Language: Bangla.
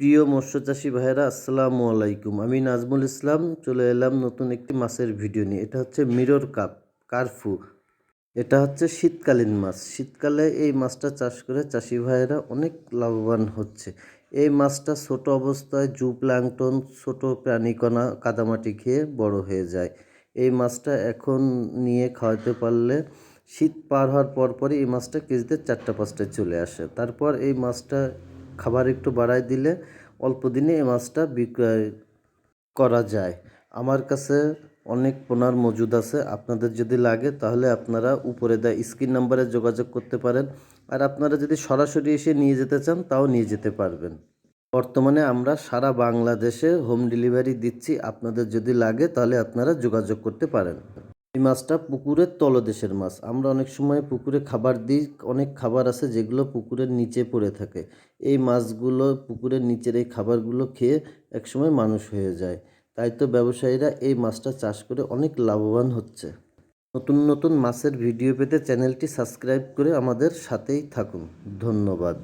প্রিয় মৎস্যচাষী ভাইয়েরা, আসসালামু আলাইকুম। আমি নাজমুল ইসলাম, চলে এলাম নতুন একটি মাছের ভিডিও নিয়ে। এটা হচ্ছে মিরর কাপ, কারফু। এটা হচ্ছে শীতকালীন মাছ। শীতকালে এই মাছটা চাষ করে চাষি ভাইয়েরা অনেক লাভবান হচ্ছে। এই মাছটা ছোট অবস্থায় জু প্ল্যাংটন, ছোট প্রাণীকণা, কাদামাটি খেয়ে বড় হয়ে যায়। এই মাছটা এখন নিয়ে খাওয়াতে পারলে শীত পার হওয়ার পর পরই এই মাছটা কেজিতে চারটা, পাঁচটায় চলে আসে। তারপর এই মাছটা খাবার একটু বাড়ায় দিলে অল্প দিনে এই মাছটা বিক্রয় করা যায়। আমার কাছে অনেক পোনার মজুদ আছে, আপনাদের যদি লাগে তাহলে আপনারা উপরে দেয় স্ক্রিন নাম্বারে যোগাযোগ করতে পারেন। আর আপনারা যদি সরাসরি এসে নিয়ে যেতে চান, তাও নিয়ে যেতে পারবেন। বর্তমানে আমরা সারা বাংলাদেশে হোম ডেলিভারি দিচ্ছি, আপনাদের যদি লাগে তাহলে আপনারা যোগাযোগ করতে পারেন। এই মাছটা পুকুরের তলদেশের মাছ। আমরা অনেক সময় পুকুরে খাবার দিই, অনেক খাবার আছে যেগুলো পুকুরের নিচে পড়ে থাকে। এই মাছগুলো পুকুরের নিচের এই খাবারগুলো খেয়ে একসময় মানুষ হয়ে যায়। তাই তো ব্যবসায়ীরা এই মাছটা চাষ করে অনেক লাভবান হচ্ছে। নতুন নতুন মাছের ভিডিও পেতে চ্যানেলটি সাবস্ক্রাইব করে আমাদের সাথেই থাকুন। ধন্যবাদ।